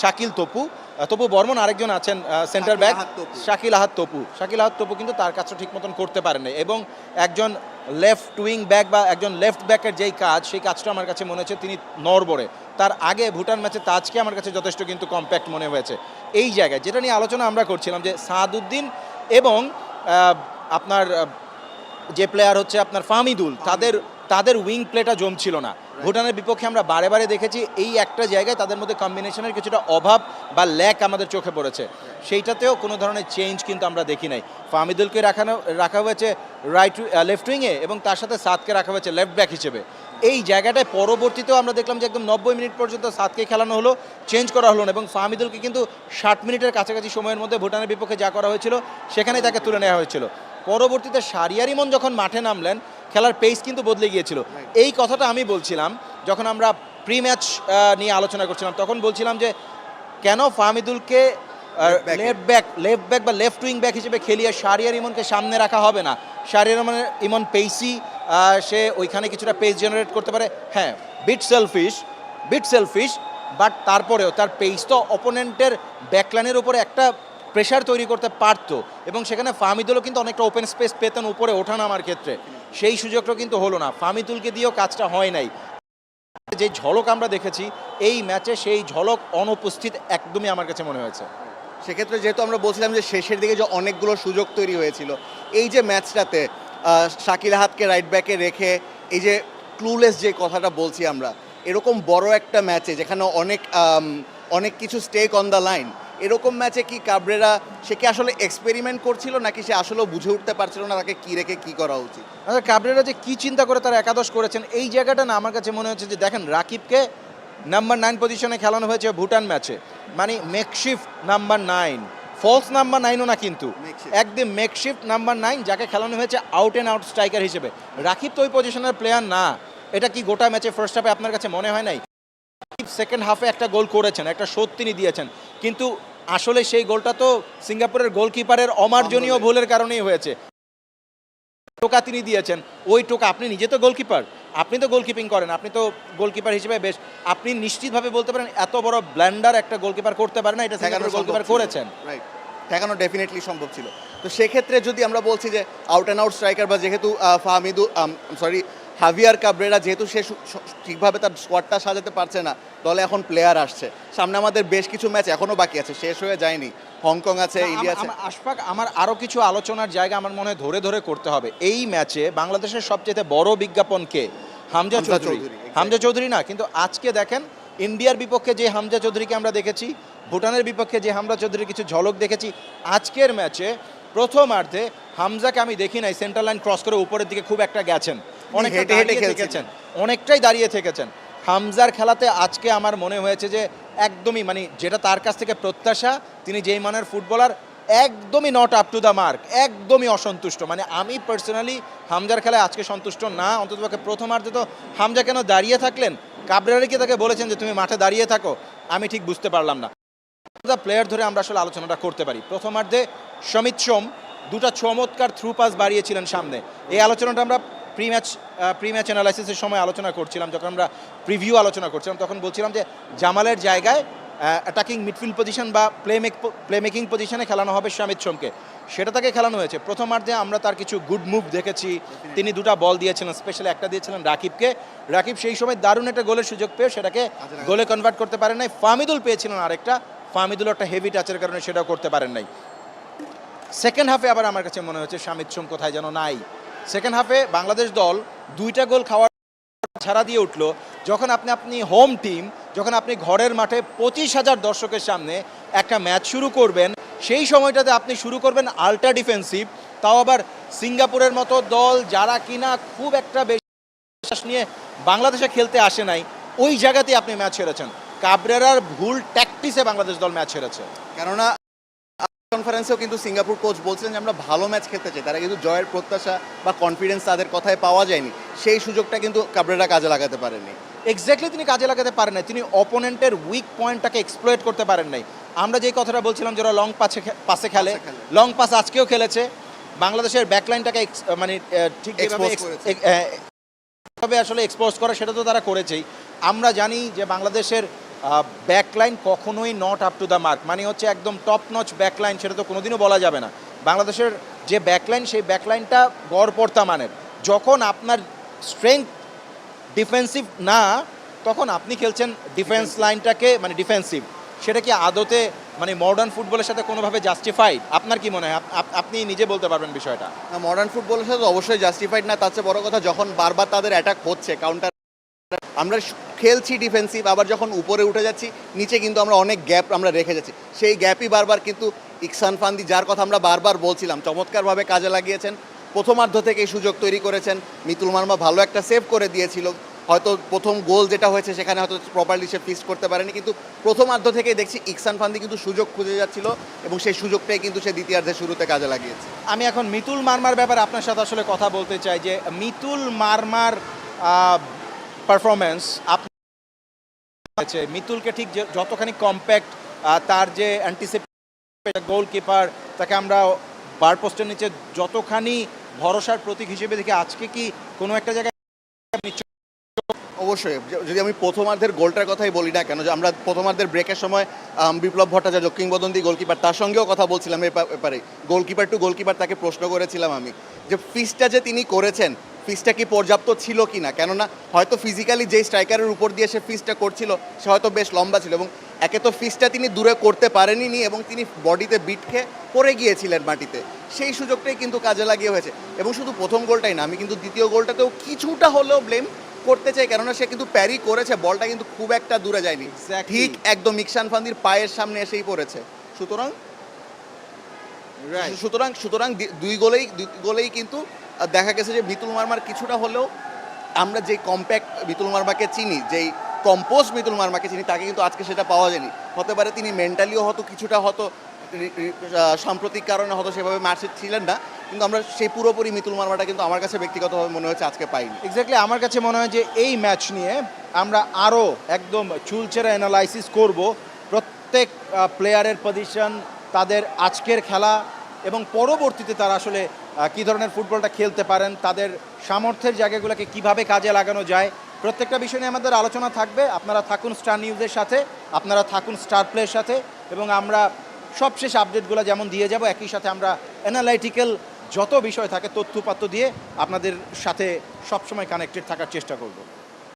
শাকিল তপু। তপু বর্মন আরেকজন আছেন centre back. Shakil Ahad Tapu. Shakil Ahad Tapu. কিন্তু তার কাজটা ঠিক মতন করতে পারেন এবং একজন লেফট উইং ব্যাক বা একজন লেফট ব্যাকের যেই কাজ সেই কাজটা আমার কাছে মনে হচ্ছে তিনি নরবরে তার আগে ভুটান ম্যাচে তাজকে আমার কাছে যথেষ্ট কিন্তু কম্প্যাক্ট মনে হয়েছে। এই জায়গায় যেটা নিয়ে আলোচনা আমরা করছিলাম যে সাদউদ্দিন এবং আপনার যে প্লেয়ার হচ্ছে আপনার ফামিদুল তাদের তাদের উইং প্লেটা জমছিল না। ভুটানের বিপক্ষে আমরা বারে বারে দেখেছি এই একটা জায়গায় তাদের মধ্যে কম্বিনেশনের কিছুটা অভাব বা ল্যাক আমাদের চোখে পড়েছে। সেইটাতেও কোনো ধরনের চেঞ্জ কিন্তু আমরা দেখি নাই। ফামিদুলকে রাখানো, রাখা হয়েছে রাইট লেফট উইংয়ে এবং তার সাথে সাতকে রাখা হয়েছে লেফট ব্যাক হিসেবে। এই জায়গাটায় পরবর্তীতেও আমরা দেখলাম যে একদম নব্বই মিনিট পর্যন্ত সাতকে খেলানো হলো চেঞ্জ করা হলো না এবং ফামিদুলকে কিন্তু ষাট মিনিটের কাছাকাছি সময়ের মধ্যে ভুটানের বিপক্ষে যা করা হয়েছিল, সেখানেই তাকে তুলে নেওয়া হয়েছিল। পরবর্তীতে সারিয়ারিমন যখন মাঠে নামলেন খেলার পেস কিন্তু বদলে গিয়েছিল। এই কথাটা আমি বলছিলাম যখন আমরা প্রি ম্যাচ নিয়ে আলোচনা করছিলাম তখন বলছিলাম যে কেন ফামিদুলকে লেফট ব্যাক লেফট ব্যাক বা লেফট উইং ব্যাক হিসেবে খেলিয়ে শারিয়ার ইমনকে সামনে রাখা হবে না। শারিয়ার ইমনের ইমন পেসি সে ওইখানে কিছুটা পেস জেনারেট করতে পারে। হ্যাঁ bit selfish bit selfish but তারপরেও তার পেস তো অপোনেন্টের ব্যাকলাইনের উপরে একটা প্রেশার তৈরি করতে পারতো। এবং সেখানে ফামিদুলও কিন্তু অনেকটা ওপেন স্পেস পেতেন উপরে ওঠানামার ক্ষেত্রে। সেই সুযোগটা কিন্তু হলো না। ফামিদুলকে দিয়েও কাজটা হয় নাই। যে ঝলক আমরা দেখেছি, এই ম্যাচে সেই ঝলক অনুপস্থিত একদমই আমার কাছে মনে হয়েছে। সেক্ষেত্রে যেহেতু আমরা বলছিলাম যে শেষের দিকে যে অনেকগুলো সুযোগ তৈরি হয়েছিল, এই যে ম্যাচটাতে শাকিল আহাতকে রাইট ব্যাকে রেখে এই যে ক্লুলেস যে কথাটা বলছি আমরা, এরকম বড় একটা ম্যাচে যেখানে অনেক অনেক কিছু স্টেক অন দ্য লাইন এরকম ম্যাচে কি কাবরেরা সে কি আসলে এক্সপেরিমেন্ট করছিল নাকি সে আসলেও বুঝে উঠতে পারছিল না তাকে কি রেখে কি করা উচিত? আচ্ছা কাবরেরা যে কি চিন্তা করে তারা একাদশ করেছেন এই জায়গাটা না আমার কাছে মনে হচ্ছে যে দেখেন রাকিবকে নাম্বার নাইন পজিশনে খেলানো হয়েছে ভুটান ম্যাচে মানে makeshift number nine false number নাইনও না কিন্তু। একদম মেকশিফট নাম্বার নাইন যাকে খেলানো হয়েছে আউট অ্যান্ড আউট স্ট্রাইকার হিসেবে। রাকিব তো ওই পজিশনের প্লেয়ার না। এটা কি গোটা ম্যাচে ফার্স্ট হাফে আপনার কাছে মনে হয় নাই? সেকেন্ড হাফে একটা গোল করেছেন একটা শোধ তিনি দিয়েছেন। কিন্তু আসলে সেই গোলটা তো সিঙ্গাপুরের গোলকিপারের অমার্জনীয় ভুলের কারণেই হয়েছে। টোকা তিনি দিয়েছেন ওই টোকা আপনি নিজে তো গোলকিপার আপনি তো গোলকিপিং করেন আপনি তো গোলকিপার হিসেবে বেশ আপনি নিশ্চিতভাবে বলতে পারেন এত বড় ব্ল্যান্ডার একটা গোলকিপার করতে পারে না এটা সিঙ্গাপুরের গোলকিপার করেছেন। রাইট ঠেকানো ডেফিনেটলি সম্ভব ছিল। তো সেক্ষেত্রে যদি আমরা বলছি যে আউট অ্যান্ড আউট স্ট্রাইকার বা যেহেতু ফাহমিদু সরি হাভিয়ার কাবরেরা যেহেতু সে ঠিকভাবে তার স্কোয়াডটা সাজাতে পারছে না দলে এখন প্লেয়ার আসছে। সামনে আমাদের বেশ কিছু ম্যাচ এখনও বাকি আছে শেষ হয়ে যায়নি। হংকং আছে ইন্ডিয়া আছে। আশফাক আমার আরও কিছু আলোচনার জায়গা আমার মনে হয় ধরে ধরে করতে হবে। এই ম্যাচে বাংলাদেশের সবচেয়ে বড় বিজ্ঞাপন কে? হামজা চৌধুরী, হামজা চৌধুরী না কিন্তু আজকে দেখেন ইন্ডিয়ার বিপক্ষে যে হামজা চৌধুরীকে আমরা দেখেছি ভুটানের বিপক্ষে যে হামজা চৌধুরীর কিছু ঝলক দেখেছি আজকের ম্যাচে প্রথমার্ধে হামজাকে আমি দেখি নাই সেন্টার লাইন ক্রস করে উপরের দিকে খুব একটা গেছেন। অনেক হেঁটে হেঁটে খেলছেন। থেকেছেন। অনেকটাই দাঁড়িয়ে থেকেছেন। হামজার খেলাতে আজকে আমার মনে হয়েছে যে একদমই মানে যেটা তার কাছ থেকে প্রত্যাশা তিনি যেই মানের ফুটবলার একদমই not up to the mark একদমই অসন্তুষ্ট। মানে আমি পার্সোনালি হামজার খেলায় আজকে সন্তুষ্ট না অন্ততপক্ষে প্রথমার্ধে তো হামজা কেন দাঁড়িয়ে থাকলেন? কাবরারিকে তাকে বলেছেন যে তুমি মাঠে দাঁড়িয়ে থাকো? আমি ঠিক বুঝতে পারলাম না। প্লেয়ার ধরে আমরা আসলে আলোচনাটা করতে পারি। প্রথমার্ধে সমিত সোম দুটা চমৎকার থ্রু পাস বাড়িয়েছিলেন সামনে। এই আলোচনাটা আমরা প্রি ম্যাচ প্রি ম্যাচ অ্যানালাইসিসের সময় আলোচনা করছিলাম যখন আমরা প্রিভিউ আলোচনা করছিলাম তখন বলছিলাম যে জামালের জায়গায় অ্যাটাকিং মিডফিল্ড পজিশন বা প্লে মেক প্লে মেকিং পজিশনে খেলানো হবে সমিত সোমকে। সেটা তাকে খেলানো হয়েছে। প্রথমার্ধে আমরা তার কিছু গুড মুভ দেখেছি। তিনি দুটা বল দিয়েছিলেন স্পেশালি একটা দিয়েছিলেন রাকিবকে। রাকিব সেই সময় দারুণ একটা গোলের সুযোগ পেয়ে সেটাকে গোলে কনভার্ট করতে পারেন নাই। ফামিদুল পেয়েছিলেন আরেকটা। ফামিদুল একটা হেভি টাচের কারণে সেটাও করতে পারেন নাই। সেকেন্ড হাফে আবার আমার কাছে মনে হচ্ছে শামিদ সোম কোথায় যেন নাই। সেকেন্ড হাফে বাংলাদেশ দল দুইটা গোল খাওয়ার ছাড়া দিয়ে উঠল। যখন আপনি আপনি হোম টিম যখন আপনি ঘরের মাঠে পঁচিশ হাজার দর্শকের সামনে একটা ম্যাচ শুরু করবেন, সেই সময়টাতে আপনি শুরু করবেন আল্ট্রা ডিফেন্সিভ তাও আবার সিঙ্গাপুরের মতো দল যারা কিনা খুব একটা বেশি বিশ্বাস নিয়ে বাংলাদেশে খেলতে আসে নাই, ওই জায়গাতেই আপনি ম্যাচ হেরেছেন। কাবরেরার ভুল ট্যাকটিসে বাংলাদেশ দল ম্যাচ হেরেছে। কেননা কনফারেন্সেও কিন্তু সিঙ্গাপুর কোচ বলছিলেন যে আমরা ভালো ম্যাচ খেলতে চাই। তারা কিন্তু জয়ের প্রত্যাশা বা কনফিডেন্স তাদের কথায় পাওয়া যায়নি। সেই সুযোগটা কিন্তু কাবরেরা কাজে লাগাতে পারেনি এক্স্যাক্টলি তিনি কাজে লাগাতে পারেন নাই। তিনি অপোনেন্টের উইক পয়েন্টটাকে এক্সপ্লয়েট করতে পারেন নাই। আমরা যেই কথাটা বলছিলাম যারা লং পাসে পাসে খেলে লং পাস আজকেও খেলেছে। বাংলাদেশের ব্যাকলাইনটাকে মানে ঠিক আসলে এক্সপোজ করা সেটা তো তারা করেছেই। আমরা জানি যে বাংলাদেশের ব্যাকলাইন কখনোই not up to the mark মানে হচ্ছে একদম টপ নচ ব্যাকলাইন সেটা তো কোনোদিনও বলা যাবে না। বাংলাদেশের যে ব্যাকলাইন সেই ব্যাকলাইনটা গড়পড়তা মানের। যখন আপনার স্ট্রেংথ ডিফেন্সিভ না তখন আপনি খেলছেন ডিফেন্স লাইনটাকে মানে ডিফেন্সিভ সেটা কি আদতে মানে মডার্ন ফুটবলের সাথে কোনোভাবে জাস্টিফাইড আপনার কি মনে হয়? আপ- আপ- আপনি নিজে বলতে পারবেন বিষয়টা। মডার্ন ফুটবলের সাথে অবশ্যই জাস্টিফাইড না তার চেয়ে বড় কথা যখন বারবার তাদের অ্যাটাক হচ্ছে কাউন্টার আমরা খেলছি ডিফেন্সিভ আবার যখন উপরে উঠে যাচ্ছি, নিচে কিন্তু আমরা অনেক গ্যাপ আমরা রেখে যাচ্ছি। সেই গ্যাপই বারবার কিন্তু ইকসান ফান্দি, যার কথা আমরা বারবার বলছিলাম, চমৎকারভাবে কাজে লাগিয়েছেন। প্রথমার্ধ থেকে সুযোগ তৈরি করেছেন। মিতুল মার্মা ভালো একটা সেভ করে দিয়েছিল। হয়তো প্রথম গোল যেটা হয়েছে, সেখানে হয়তো প্রপারলি সে ফিক্স করতে পারেনি, কিন্তু প্রথমার্ধ থেকে দেখছি ইকসান ফান্দি কিন্তু সুযোগ খুঁজে যাচ্ছিল এবং সেই সুযোগটাই কিন্তু সে দ্বিতীয়ার্ধের শুরুতে কাজে লাগিয়েছে। আমি এখন মিতুল মারমার ব্যাপারে আপনার সাথে আসলে কথা বলতে চাই যে, মিতুল মারমার পারফরমেন্স আপনার মিতুলকে ঠিক যতখানি কম্প্যাক্ট তার যে অ্যান্টিসিপেট গোলকিপার তাকে আমরা বার পোস্টের নিচে যতখানি ভরসার প্রতীক হিসেবে দেখি, আজকে কি কোনো একটা জায়গায় অবশ্যই যদি আমি প্রথমার্ধের গোলটার কথাই বলি না কেন, যে আমরা প্রথমার্ধের ব্রেকের সময় বিপ্লব ভট্টাচার্য, কিংবদন্তি গোলকিপার তার সঙ্গেও কথা বলছিলাম এ ব্যাপারে গোলকিপার টু গোলকিপার তাকে প্রশ্ন করেছিলাম আমি, যে ফিসটা যে তিনি করেছেন ফিসটা কি পর্যাপ্ত ছিল কি না কেননা হয়তো ফিজিক্যালি যেই স্ট্রাইকারের উপর দিয়ে সে ফিসটা করছিল সে হয়তো বেশ লম্বা ছিল এবং একে তো ফিসটা তিনি দূরে করতে পারেনি নি এবং তিনি বডিতে বিট খেয়ে পড়ে গিয়েছিলেন মাটিতে। সেই সুযোগটাই কিন্তু কাজে লাগিয়ে হয়েছে। এবং শুধু প্রথম গোলটাই না আমি কিন্তু দ্বিতীয় গোলটাতেও কিছুটা হলেও ব্লেম করতে চাই কেননা সে কিন্তু প্যারি করেছে বলটা কিন্তু খুব একটা দূরে যায়নি। ঠিক একদম ইকসান ফান্দির পায়ের সামনে এসেই পড়েছে। সুতরাং সুতরাং সুতরাং দুই গোলেই দুই গোলেই কিন্তু দেখা গেছে যে মিতুল মার্মার কিছুটা হলেও আমরা যে কম্প্যাক্ট বিতুল মার্মাকে চিনি, যেই কম্পোজ বিতুল মার্মাকে চিনি, তাকে কিন্তু আজকে সেটা পাওয়া যায়নি। হতে পারে তিনি মেন্টালিও হয়তো কিছুটা হয়তো সাম্প্রতিক কারণে হয়তো সেভাবে মার্চে ছিলেন না, কিন্তু আমরা সেই পুরোপুরি মিতুল মার্মাটা কিন্তু আমার কাছে ব্যক্তিগতভাবে মনে হচ্ছে আজকে পাইনি। এক্স্যাক্টলি আমার কাছে মনে হয় যে এই ম্যাচ নিয়ে আমরা আরও একদম চুলচেরা অ্যানালাইসিস করব। প্রত্যেক প্লেয়ারের পজিশন তাদের আজকের খেলা এবং পরবর্তীতে তারা আসলে কী ধরনের ফুটবলটা খেলতে পারেন, তাদের সামর্থ্যের জায়গাগুলোকে কীভাবে কাজে লাগানো যায়, প্রত্যেকটা বিষয় নিয়ে আমাদের আলোচনা থাকবে। আপনারা থাকুন স্টার নিউজের সাথে, আপনারা থাকুন স্টার প্লের সাথে এবং আমরা সবশেষ আপডেটগুলো যেমন দিয়ে যাব, একই সাথে আমরা অ্যানালাইটিক্যাল যত বিষয় থাকে তথ্যপাত্র দিয়ে আপনাদের সাথে সবসময় কানেক্টেড থাকার চেষ্টা করব।